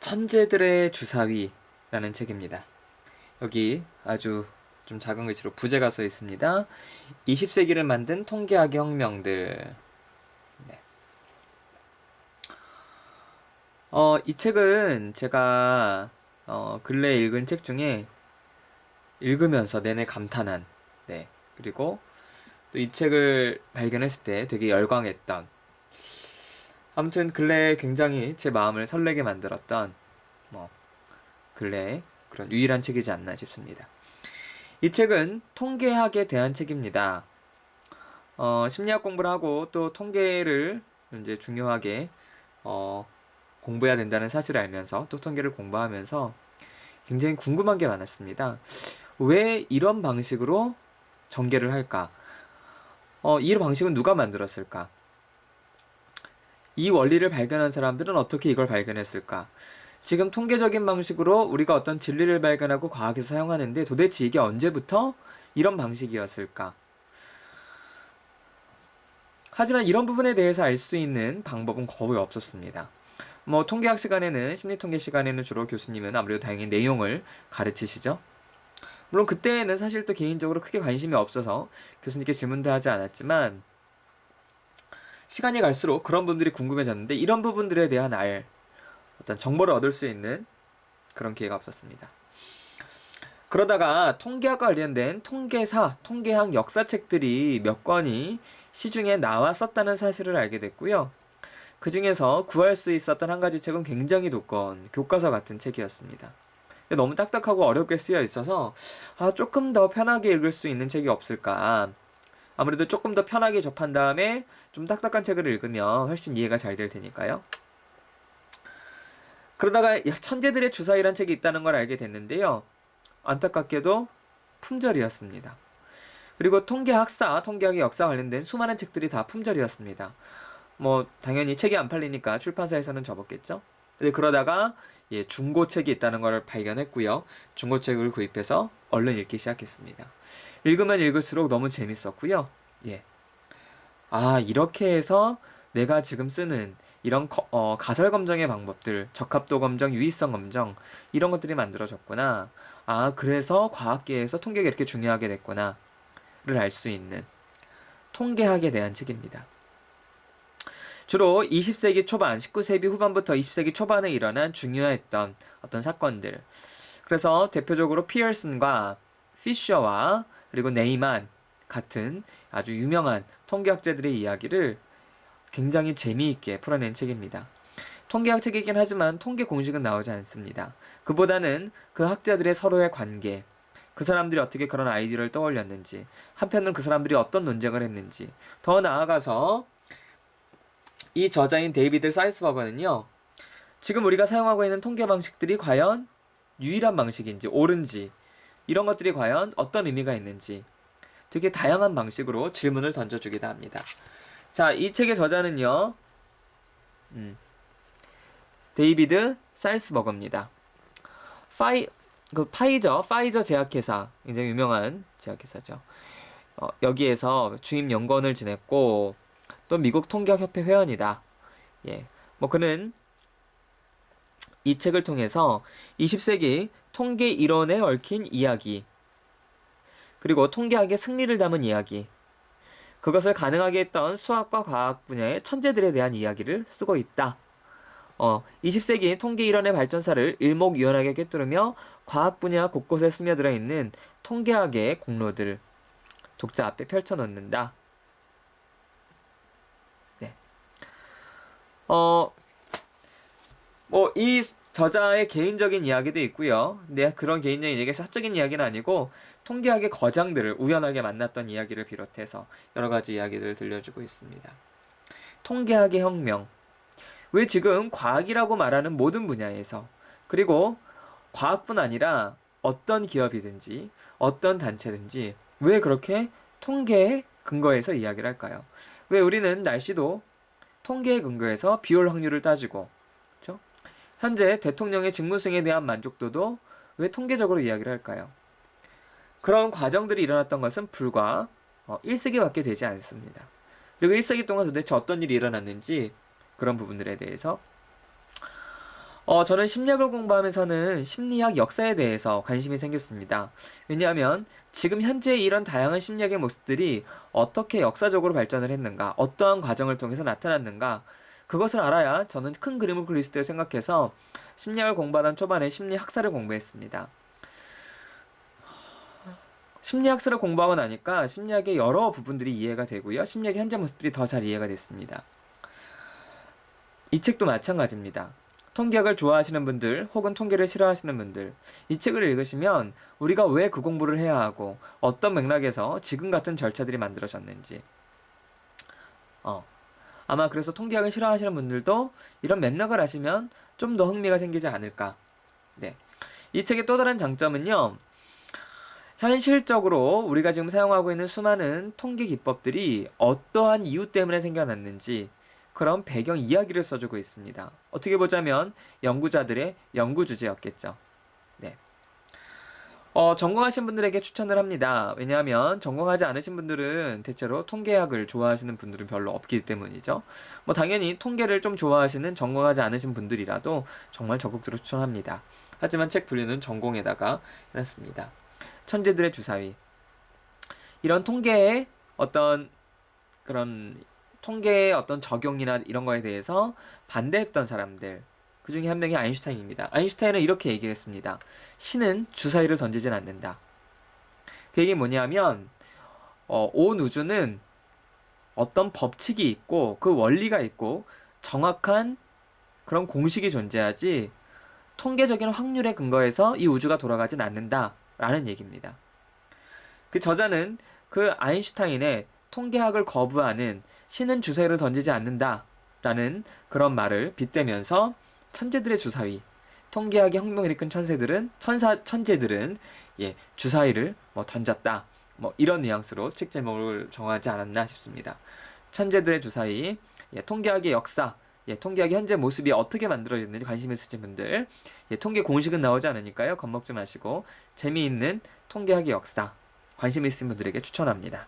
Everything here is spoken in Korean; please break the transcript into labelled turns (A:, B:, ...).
A: 천재들의 주사위라는 책입니다. 여기 아주 좀 작은 글씨로 부제가 써 있습니다. 20세기를 만든 통계학의 혁명들. 네. 어, 이 책은 제가 어, 근래에 읽은 책 중에 읽으면서 내내 감탄한, 네. 그리고 또 이 책을 발견했을 때 되게 열광했던, 아무튼 근래에 굉장히 제 마음을 설레게 만들었던, 뭐, 근래에 그런 유일한 책이지 않나 싶습니다. 이 책은 통계학에 대한 책입니다. 어, 심리학 공부를 하고 또 통계를 이제 중요하게 어, 공부해야 된다는 사실을 알면서 또 통계를 공부하면서 굉장히 궁금한 게 많았습니다. 왜 이런 방식으로 전개를 할까? 어, 이 방식은 누가 만들었을까? 이 원리를 발견한 사람들은 어떻게 이걸 발견했을까? 지금 통계적인 방식으로 우리가 어떤 진리를 발견하고 과학에서 사용하는데 도대체 이게 언제부터 이런 방식이었을까? 하지만 이런 부분에 대해서 알 수 있는 방법은 거의 없었습니다. 뭐 통계학 시간에는 심리 통계 시간에는 주로 교수님은 아무래도 다행히 내용을 가르치시죠. 물론 그때는 사실 또 개인적으로 크게 관심이 없어서 교수님께 질문도 하지 않았지만 시간이 갈수록 그런 분들이 궁금해졌는데 이런 부분들에 대한 알 어떤 정보를 얻을 수 있는 그런 기회가 없었습니다. 그러다가 통계학과 관련된 통계사, 통계학 역사책들이 몇 권이 시중에 나왔었다는 사실을 알게 됐고요. 그 중에서 구할 수 있었던 한 가지 책은 굉장히 두꺼운 교과서 같은 책이었습니다. 너무 딱딱하고 어렵게 쓰여 있어서 아, 조금 더 편하게 읽을 수 있는 책이 없을까. 아무래도 조금 더 편하게 접한 다음에 좀 딱딱한 책을 읽으면 훨씬 이해가 잘 될 테니까요. 그러다가 천재들의 주사위란 책이 있다는 걸 알게 됐는데요. 안타깝게도 품절이었습니다. 그리고 통계학사, 통계학의 역사 관련된 수많은 책들이 다 품절이었습니다. 뭐 당연히 책이 안 팔리니까 출판사에서는 접었겠죠. 근데 그러다가 예, 중고책이 있다는 걸 발견했고요. 중고책을 구입해서 얼른 읽기 시작했습니다. 읽으면 읽을수록 너무 재밌었고요. 예. 아, 이렇게 해서 내가 지금 쓰는 이런 거, 어, 가설 검정의 방법들, 적합도 검정, 유의성 검정 이런 것들이 만들어졌구나. 아, 그래서 과학계에서 통계가 이렇게 중요하게 됐구나를 알 수 있는 통계학에 대한 책입니다. 주로 20세기 초반, 19세기 후반부터 20세기 초반에 일어난 중요했던 어떤 사건들. 그래서 대표적으로 피어슨과 피셔와 그리고 네이만 같은 아주 유명한 통계학자들의 이야기를 굉장히 재미있게 풀어낸 책입니다. 통계학 책이긴 하지만 통계 공식은 나오지 않습니다. 그보다는 그 학자들의 서로의 관계, 그 사람들이 어떻게 그런 아이디어를 떠올렸는지, 한편으로 그 사람들이 어떤 논쟁을 했는지, 더 나아가서 이 저자인 데이비드 사이스버거는요, 지금 우리가 사용하고 있는 통계 방식들이 과연 유일한 방식인지, 옳은지, 이런 것들이 과연 어떤 의미가 있는지 되게 다양한 방식으로 질문을 던져주기도 합니다. 자, 이 책의 저자는요, 음, 데이비드 살스버거입니다. 파이, 그 파이저, 파이저 제약회사, 굉장히 유명한 제약회사죠. 어, 여기에서 주임 연구원을 지냈고, 또 미국 통계학협회 회원이다. 예. 뭐 그는 이 책을 통해서 20세기 통계 이론에 얽힌 이야기, 그리고 통계학의 승리를 담은 이야기, 그것을 가능하게 했던 수학과 과학 분야의 천재들에 대한 이야기를 쓰고 있다. 어, 20세기 통계 이론의 발전사를 일목요연하게 꿰뚫으며 과학 분야 곳곳에 스며들어 있는 통계학의 공로들을 독자 앞에 펼쳐놓는다. 어, 뭐, 이 저자의 개인적인 이야기도 있고요. 네, 그런 개인적인 얘기, 사적인 이야기는 아니고 통계학의 거장들을 우연하게 만났던 이야기를 비롯해서 여러 가지 이야기를 들려주고 있습니다. 통계학의 혁명. 왜 지금 과학이라고 말하는 모든 분야에서 그리고 과학뿐 아니라 어떤 기업이든지 어떤 단체든지 왜 그렇게 통계에 근거해서 이야기를 할까요? 왜 우리는 날씨도 통계에 근거해서 비올 확률을 따지고 현재 대통령의 직무승에 대한 만족도도 왜 통계적으로 이야기를 할까요? 그런 과정들이 일어났던 것은 불과 어, 1세기밖에 되지 않습니다. 그리고 1세기 동안 도대체 어떤 일이 일어났는지 그런 부분들에 대해서 어, 저는 심리학을 공부하면서는 심리학 역사에 대해서 관심이 생겼습니다. 왜냐하면 지금 현재 이런 다양한 심리학의 모습들이 어떻게 역사적으로 발전을 했는가, 어떠한 과정을 통해서 나타났는가, 그것을 알아야 저는 큰 그림을 그릴 수 있다고 생각해서 심리학을 공부하던 초반에 심리학사를 공부했습니다. 심리학사를 공부하고 나니까 심리학의 여러 부분들이 이해가 되고요. 심리학의 현재 모습들이 더 잘 이해가 됐습니다. 이 책도 마찬가지입니다. 통계학을 좋아하시는 분들 혹은 통계를 싫어하시는 분들 이 책을 읽으시면 우리가 왜 그 공부를 해야 하고 어떤 맥락에서 지금 같은 절차들이 만들어졌는지. 어. 아마 그래서 통계학을 싫어하시는 분들도 이런 맥락을 아시면 좀 더 흥미가 생기지 않을까. 네. 이 책의 또 다른 장점은요. 현실적으로 우리가 지금 사용하고 있는 수많은 통계 기법들이 어떠한 이유 때문에 생겨났는지 그런 배경 이야기를 써주고 있습니다. 어떻게 보자면 연구자들의 연구 주제였겠죠. 네. 어, 전공하신 분들에게 추천을 합니다. 왜냐하면 전공하지 않으신 분들은 대체로 통계학을 좋아하시는 분들은 별로 없기 때문이죠. 뭐 당연히 통계를 좀 좋아하시는 전공하지 않으신 분들이라도 정말 적극적으로 추천합니다. 하지만 책 분류는 전공에다가 해놨습니다. 천재들의 주사위. 이런 통계의 어떤 그런 통계의 어떤 적용이나 이런 거에 대해서 반대했던 사람들. 그 중에 한 명이 아인슈타인입니다. 아인슈타인은 이렇게 얘기했습니다. 신은 주사위를 던지진 않는다. 그 얘기 뭐냐면, 어, 온 우주는 어떤 법칙이 있고, 그 원리가 있고, 정확한 그런 공식이 존재하지, 통계적인 확률에 근거해서 이 우주가 돌아가진 않는다. 라는 얘기입니다. 그 저자는 그 아인슈타인의 통계학을 거부하는 신은 주사위를 던지지 않는다. 라는 그런 말을 빗대면서 천재들의 주사위, 통계학의 혁명을 이끈 천재들은, 천사, 천재들은, 예, 주사위를 뭐 던졌다. 뭐 이런 뉘앙스로 책 제목을 정하지 않았나 싶습니다. 천재들의 주사위, 예, 통계학의 역사, 예, 통계학의 현재 모습이 어떻게 만들어졌는지 관심 있으신 분들, 예, 통계 공식은 나오지 않으니까요. 겁먹지 마시고 재미있는 통계학의 역사 관심 있으신 분들에게 추천합니다.